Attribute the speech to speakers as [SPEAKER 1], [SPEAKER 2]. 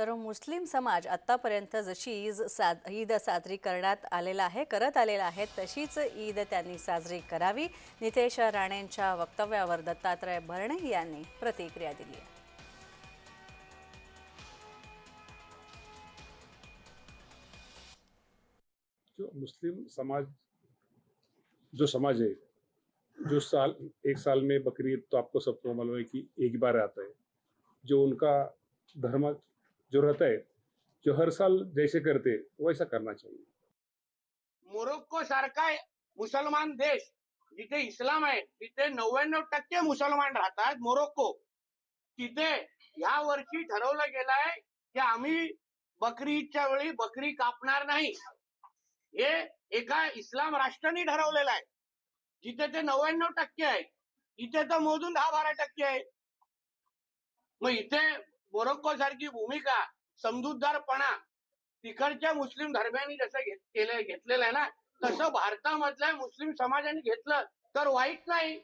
[SPEAKER 1] तर मुस्लिम समाज आत्तापर्यंत जशी ईद साज ईद साजरी करण्यात आलेला आहे करत आलेला आहे तशीच ईद त्यांनी साजरी करावी. नितेश राणेंच्या वक्तव्यावर दत्तात्रय भरणे यांनी प्रतिक्रिया दिली आहे.
[SPEAKER 2] जो मुस्लिम समाज जो समाज है जो साल एक साल में बकरीद तो आपको सबको मालूम है कि एक बार आता है। जो उनका धर्म जो रहता है जो हर साल जैसे करते वैसा करना चाहिए।
[SPEAKER 3] मोरोक्को सारखा मुसलमान देश जिथे इस्लाम आहे तिथे नव्याण्णव टक्के मुसलमान राहतात मोरोक्को. तिथे ह्या वर्षी ठरवलं गेलं आहे की आम्ही बकरीच्या वेळी बकरी कापणार नाही. हे एका इस्लाम राष्ट्राने ठरवलेलं आहे. जिथे ते नव्याण्णव टक्के आहे इथे तर मोजून दहा बारा टक्के आहे. मग इथे मोरोक्को सारखी भूमिका समजूतदारपणा तिकडच्या मुस्लिम धर्मियांनी जसं केलं घेतलेलं आहे ना तसं भारतामधल्या मुस्लिम समाजाने घेतलं तर वाईट नाही.